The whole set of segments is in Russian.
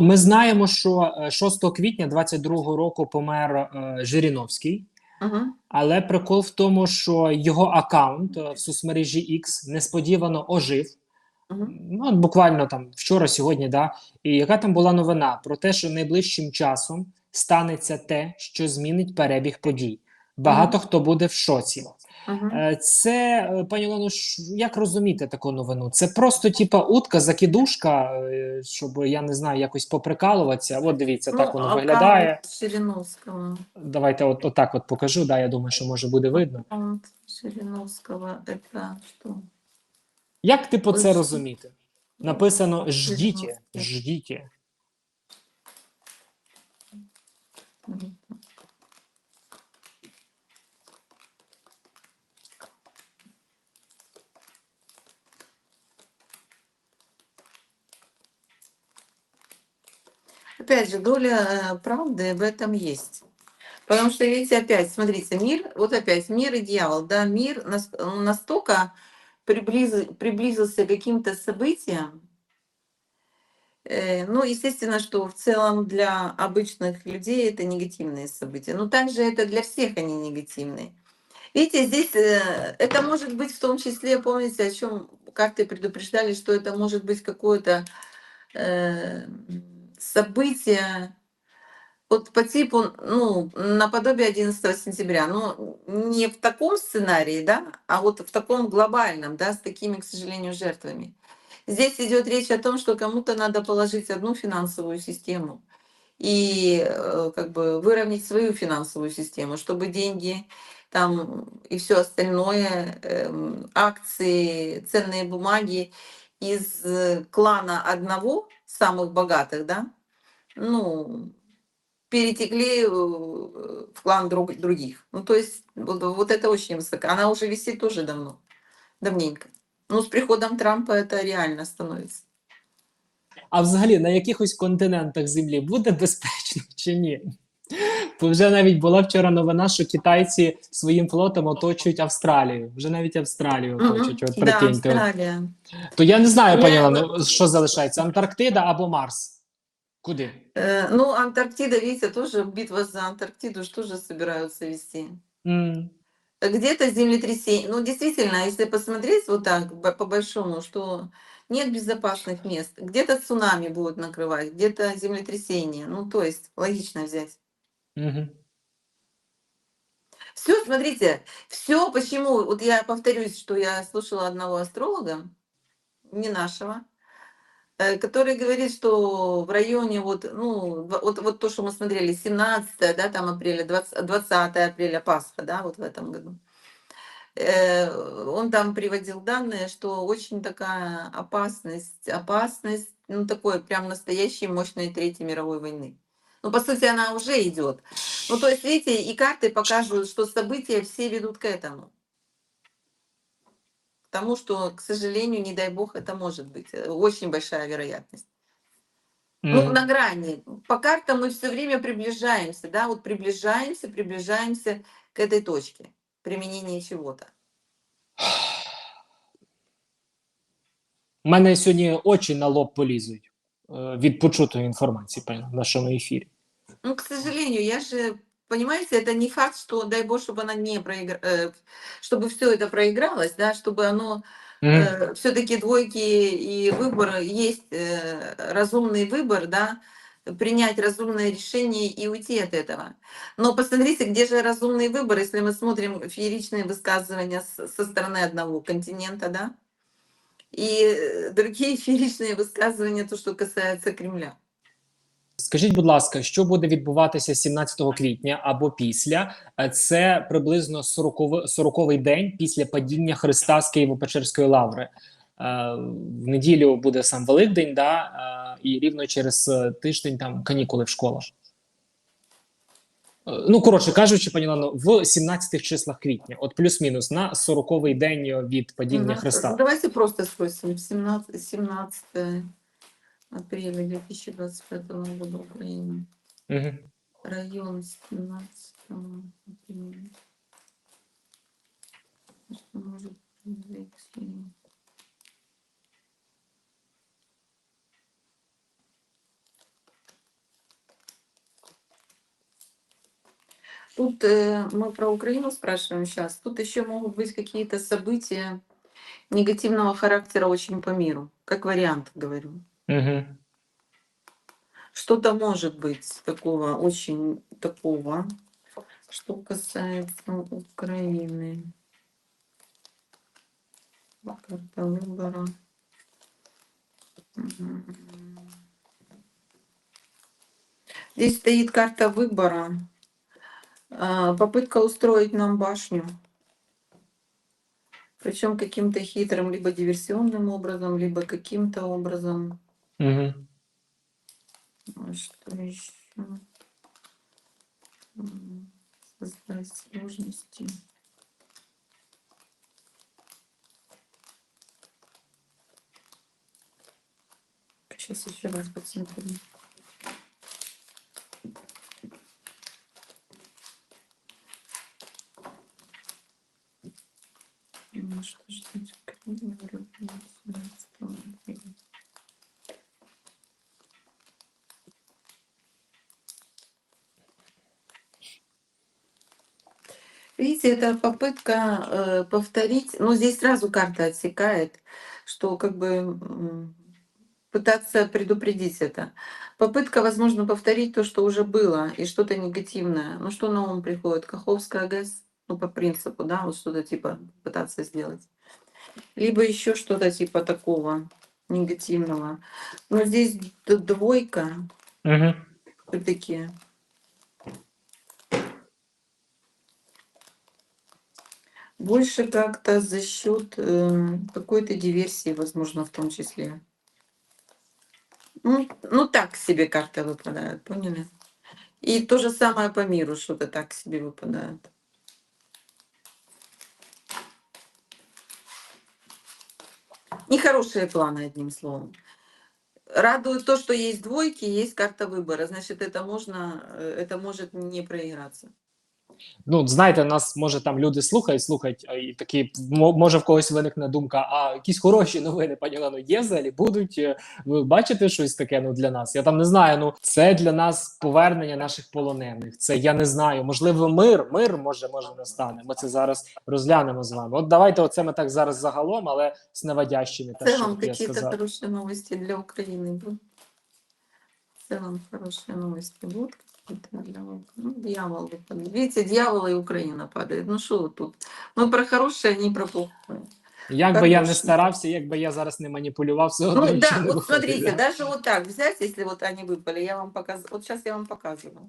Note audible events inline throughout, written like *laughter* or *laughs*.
Ми знаємо, що е, 6 квітня 22 року помер е, Жириновський, Угу. але прикол в тому, що його аккаунт е, в соцмережі X несподівано ожив. Угу. Ну, от буквально там вчора, сьогодні, да. І яка там була новина про те, що найближчим часом станеться те, що змінить перебіг подій. Багато хто буде в шоці. Угу. Е, Це, е, пані Олено, як розуміти таку новину? Це просто типа утка, закидушка, е, щоб я не знаю, якось поприкалуватися. От дивіться, так Ну, воно виглядає. Шириновского. Давайте от, отак от покажу. Да, я думаю, що може буде видно. Аккаунт Шириновского это? Як типу це розуміти? Написано ждіть, ждіть. Опять же, доля э, правды в этом есть. Потому что, видите, опять, смотрите, мир, вот опять, мир и дьявол, да, мир настолько приблизи- приблизился к каким-то событиям, Э, Ну, естественно, что в целом для обычных людей это негативные события. Но также это для всех они негативные. Видите, здесь э, это может быть в том числе, помните, о чем как-то предупреждали, что это может быть какое-то э, событие вот по типу, ну, наподобие 11 сентября, но не в таком сценарии, да, а вот в таком глобальном, да, с такими, к сожалению, жертвами. Здесь идет речь о том, что кому-то надо положить одну финансовую систему и э, как бы выровнять свою финансовую систему, чтобы деньги там и все остальное, эм, акции, ценные бумаги из э, клана одного самых богатых, да, ну, перетекли э, в клан друг- других. Ну, то есть вот, вот это очень высоко. Она уже висит тоже давно, давненько. Ну, с приходом Трампа это реально становится. А взагалі на якихось континентах землі буде безпечно *laughs* чи ні? Бо вже навіть була вчора новина, що китайці своїм флотом оточують Австралію. Вже навіть Австралію Мгм. оточують. От Да, прикиньте. От. Австралия. То я не знаю, пані Я- Олено, що залишається: Антарктида або Марс. Куди? Э, Ну, Антарктида, видите, тоже битва за Антарктиду что же собираются вести. М, Где-то землетрясение. Ну, действительно, если посмотреть вот так по-большому, что нет безопасных мест. Где-то цунами будут накрывать, где-то землетрясение. Ну, то есть, логично взять. мгм. Все, смотрите, все почему, вот я повторюсь, что я слушала одного астролога, не нашего, который говорит, что в районе вот, ну, вот, вот то, что мы смотрели, 17 да, там апреля, 20, 20 апреля Пасха, да, вот в этом году. Э, Он там приводил данные, что очень такая опасность, опасность, ну, такой прям настоящей мощной Третьей мировой войны. Ну, по сути, она уже идет. Ну, то есть, видите, и карты показывают, что события все ведут к этому К тому, что, к сожалению, не дай бог, это может быть. э, Очень большая вероятность. Ну, Мгм. на грани. По картам мы все время приближаемся, да, вот приближаемся, приближаемся к этой точке применения чего-то. У мене сьогодні очі на лоб полізуть е, від почутої інформації пані, в нашому ефірі. Ну, к сожалению, я же, понимаете, это не факт, что, дай бог, чтобы она не проигра... чтобы все это проигралось, да, чтобы оно Мгм. все-таки двойки и выбор есть э, разумный выбор, да, принять разумное решение и уйти от этого. Но посмотрите, где же разумный выбор, если мы смотрим фееричные высказывания со стороны одного континента, да, и э, другие *laughs* фееричные высказывания, то, что касается Кремля. Скажіть, будь ласка, що буде відбуватися 17 квітня або після? Е, Це приблизно 40 40-й день після падіння Христа з Києво-Печерської лаври. Е, В неділю буде сам Великдень, да, е, і рівно через тиждень там канікули в школах. Ну, коротше кажучи, пані Лано, в 17 числах квітня, от плюс-мінус на 40-й день від падіння. Христа. Давайте просто спросим. 17, 17 апреля 2025 года Украина. Угу. Район с 17 апреля. Что может произойти? Тут э, мы про Украину спрашиваем сейчас. Тут еще могут быть какие-то события негативного характера очень по миру. Как вариант, говорю. Угу. Что-то может быть такого, очень такого, что касается Украины. Карта выбора. Здесь стоит карта выбора. А, Попытка устроить нам башню. Причем каким-то хитрым, либо диверсионным образом, либо каким-то образом. Угу. А Что еще? Создать сложности. Сейчас еще раз посмотрю. Ну, что ждать Украину, Европу, 17 апреля. Видите, это попытка э, повторить. Ну, здесь сразу карта отсекает, что как бы пытаться предупредить это. Попытка, возможно, повторить то, что уже было, и что-то негативное. Ну, что на ум приходит? Каховская ГЭС, ну, по принципу, да, вот что-то типа пытаться сделать. Либо еще что-то типа такого негативного. Но здесь двойка Угу. все-таки. Больше как-то за счет э, какой-то диверсии, возможно, в том числе. Ну, ну, так себе карта выпадает, поняли? И то же самое по миру, что-то так себе выпадает. Нехорошие планы, одним словом. Радует то, что есть двойки, есть карта выбора. Значит, это можно, э, это может не проиграться. Ну, знаєте, нас може там люди слухають, слухають, і такі може в когось виникне думка, а якісь хороші новини, пані Олено, є взагалі будуть. е, Ви бачите щось таке ну, для нас? Я там не знаю. Ну це для нас повернення наших полонених. Це я не знаю. Можливо, мир, мир може може настане. Ми це зараз розглянемо з вами. От давайте оце ми так зараз загалом, але з наводящими. В Те, що целом от я какие-то сказав. хорошие новости для Украины будут. В целом хорошие новости Ну, дьявол выпадает. Видите, дьявол и Украина падает. Ну что вы тут? Мы про хорошее, а не про плохое. Як би я не Хороше. старався, як би я зараз не маніпулював, все одно Ну да, вот смотрите, да. даже вот так взять, если вот они выпали, я вам показываю. Вот сейчас я вам показываю.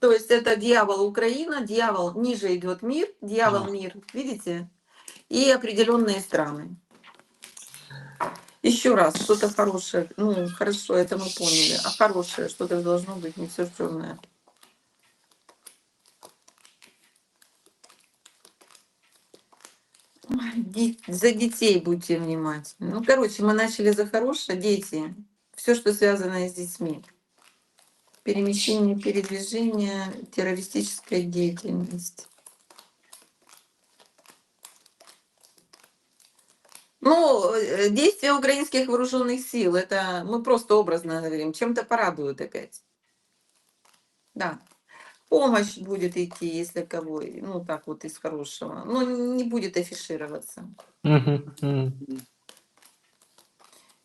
То есть это дьявол Украина, дьявол ниже идет мир, дьявол Ага. мир, видите? И определенные страны. Еще раз, что-то хорошее. Ну, хорошо, это мы поняли. А хорошее, что-то должно быть, не все черное. Ой, ди- За детей будьте внимательны. Ну, короче, мы начали за хорошее. Дети. Все, что связано с детьми. Перемещение, передвижение, террористическая деятельность. Ну, э, действия украинских вооруженных сил, это мы просто образно говорим, чем-то порадуют опять. Да. Помощь будет идти, если кого, ну так вот из хорошего. Но не будет афишироваться.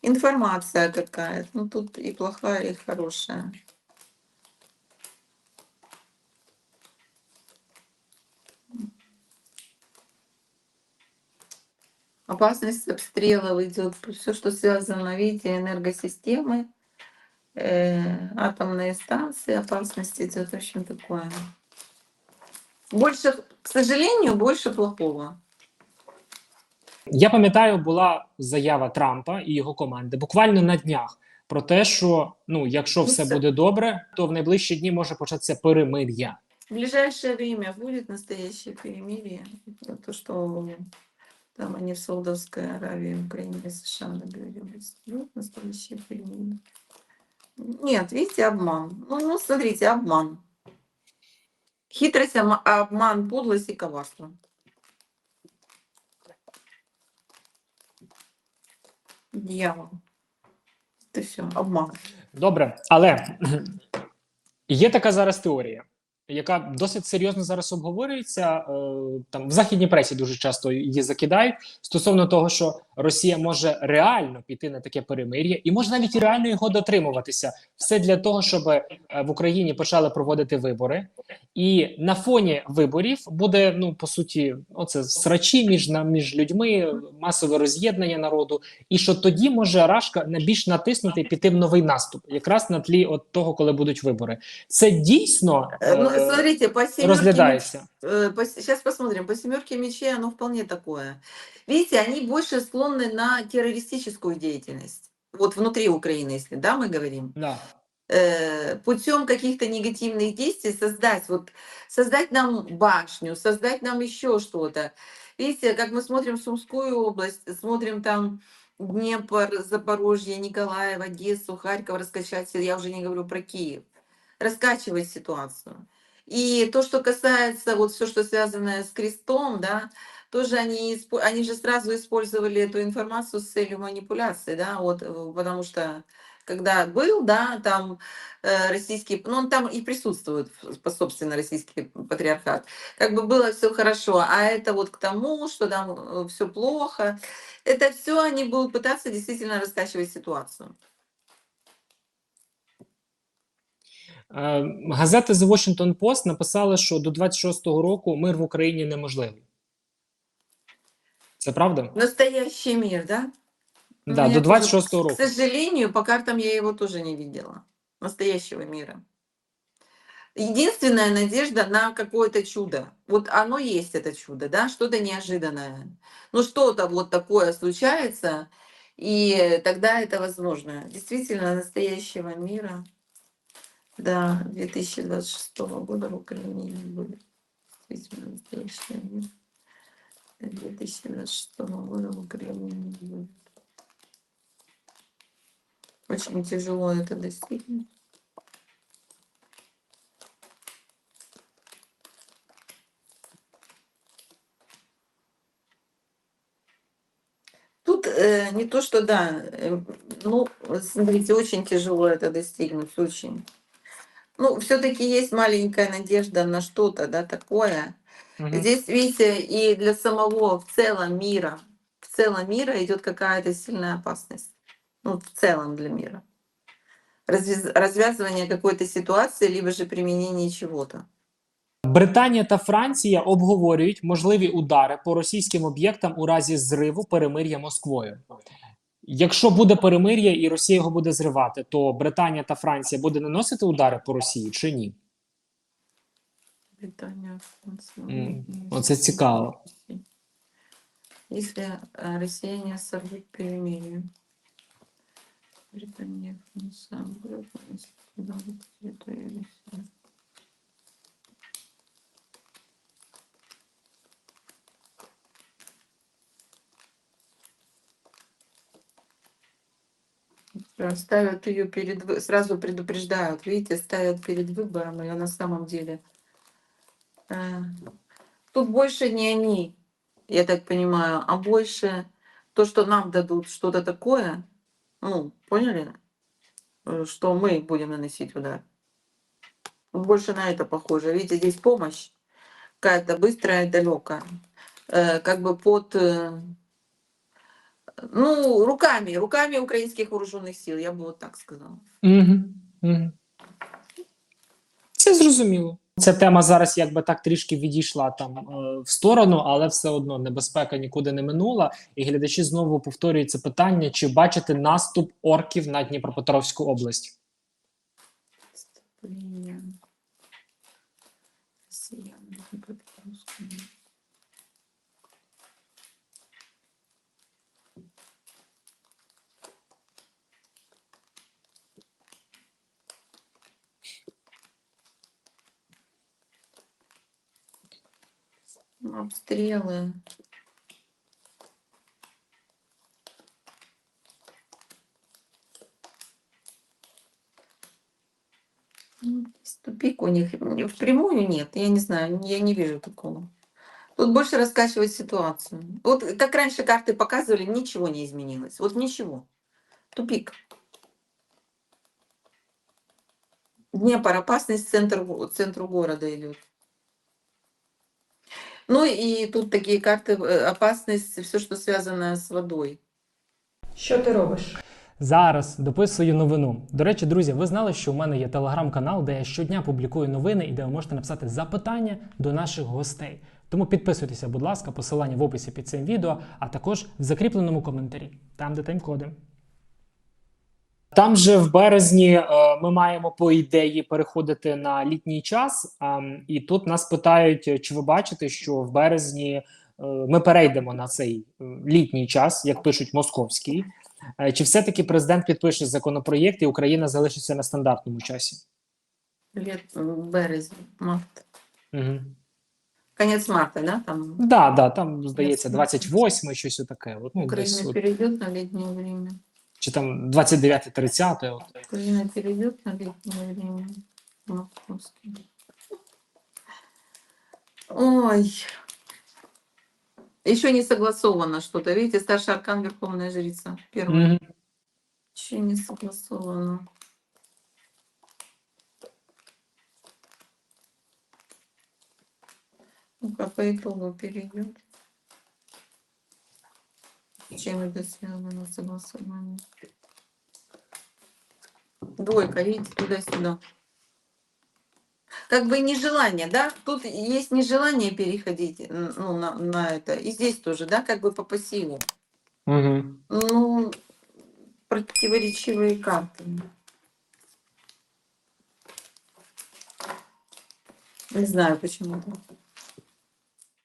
Информация какая-то. Ну тут и плохая, и хорошая. Опасность обстрелов идет. Все, что связано, видите, энергосистемы, э, атомные станции, опасность идет. В общем, такое. Больше, к сожалению, больше плохого. Я пам'ятаю, була заява Трампа і його команди буквально на днях про те, що ну, якщо Ну, все все. буде добре, то в найближчі дні може початися перемир'я. В ближайшее время будет настоящее перемирие. То, что Там они в Саудовской Аравии, Украине США договорились. Будет настоящее перемирие. Нет, видите, обман. Ну, ну смотрите, обман. Хитрость, обман, подлость и коварство. Дьявол. Это все, обман. Добре, але є така зараз теорія. Яка досить серйозно зараз обговорюється. е, Там в західній пресі дуже часто її закидають стосовно того, що Росія може реально піти на таке перемир'я і може навіть реально його дотримуватися. Все для того, щоб е, в Україні почали проводити вибори, і на фоні виборів буде ну по суті, оце срачі між між людьми, масове роз'єднання народу, і що тоді може Рашка більш натиснути і піти в новий наступ, якраз на тлі от того, коли будуть вибори. Це дійсно Э, Ну, е, смотрите, по семерке розглядається. Сейчас посмотрим. По семерке мечей оно вполне такое. Видите, они больше склонны на террористическую деятельность. Вот внутри Украины, если да, мы говорим. Да. э, путем каких-то негативных действий создать, вот, создать нам башню, создать нам еще что-то. Видите, как мы смотрим Сумскую область, смотрим там Днепр, Запорожье, Николаев, Одессу, Харьков, раскачать, я уже не говорю про Киев, раскачивать ситуацию. И то, что касается вот все, что связано с крестом, да, тоже они, они же сразу использовали эту информацию с целью манипуляции, да, вот, э, потому что когда был, да, там э, российский, ну он там и присутствует, собственно, российский патриархат, как бы было все хорошо, а это вот к тому, что там все плохо, это все они будут пытаться действительно раскачивать ситуацию. Газета The Washington Post написала, що до 26-го року мир в Україні неможливий. Це правда? Настоящий мир, да? У Да, до тоже, 26-го К року. сожалению, по картам я его тоже не видела. Настоящего мира. Единственная надежда на какое-то чудо. Вот оно есть, это чудо, да, что-то неожиданное. Ну, что-то вот такое случается, и тогда это возможно. Действительно, настоящего мира. Да, 2026 года в Украине не будет. Действительно, настоящего мира. 2026 года в Украине не будет. Очень тяжело это достигнуть. Тут э, не то, что да, э, ну, смотрите, очень тяжело это достигнуть, очень Ну, все-таки есть маленькая надежда на что-то, да, такое. Мгм. Здесь, видите, и для самого в целом мира, в целом мира идет какая-то сильная опасность. Ну, в целом для мира. Развяз- развязывание какой-то ситуации, либо же применение чего-то. Британія та Франція обговорюють можливі удари по російським об'єктам у разі зриву перемир'я Москвою. Якщо буде перемир'я і Росія його буде зривати, то Британія та Франція буде наносити удари по Росії чи ні? Британія, Оце цікаво. Якщо е, Росія не сорве перемир'я. Британія, Франція, Британія, Франція, Ставят ее перед, сразу предупреждают, видите, ставят перед выбором ее на самом деле. Э, Тут больше не они, я так понимаю, а больше то, что нам дадут что-то такое, ну, поняли, Э, что мы будем наносить удар. Больше на это похоже. Видите, здесь помощь какая-то быстрая, далекая, Э, как бы под, э, ну, руками, руками украинских вооруженных сил, я бы вот так сказала. Угу. Угу. Це зрозуміло. Ця тема зараз якби так трішки відійшла там е, в сторону, але все одно небезпека нікуди не минула. І глядачі знову повторюють це питання: чи бачите наступ орків на Дніпропетровську область? Вступление россиян в Днепропетровскую. Ну, Обстрелы. Ну, Тупик у них. М, Впрямую нет, я не знаю, я не вижу такого. Тут больше раскачивать ситуацию. Вот как раньше карты показывали, ничего не изменилось. Вот ничего. Тупик. Днепр, опасность центр, центру города идет. Ну и тут такие карты, э, опасность, все, что связано с водой. Що ти робиш? Зараз дописую новину. До речі, друзі, ви знали, що у мене є телеграм-канал, де я щодня публікую новини і де ви можете написати запитання до наших гостей. Тому підписуйтеся, будь ласка, посилання в описі під цим відео, а також в закріпленому коментарі, там де тайм-коди. Там же в березні е, ми маємо по ідеї переходити на літній час. і тут нас питають, е, чи ви бачите, що в березні е, ми перейдемо на цей е, літній час, як пишуть московський. Е, Чи все-таки президент підпише законопроєкт і Україна залишиться на стандартному часі? Березень, март. Угу. Конец марта, да, там Да, да, там здається Ясно. 28 щось таке. От, ну, десь, Украина от, перейдет на летнее время. Чи там 29-30. От. Украина перейдет на летнее время. Московский. Ой. Еще не согласовано что-то. Видите, старший аркан Верховная Жрица. Первая. Мгм. Еще не согласовано. Ну-ка, по итогу перейдет. Чем это связано согласование? Двойка, видите, туда-сюда. Как бы нежелание, да? Тут есть нежелание переходить ну, на, на это. И здесь тоже, да, как бы по пассиву. Мгм. Ну, противоречивые карты. Не знаю, почему так.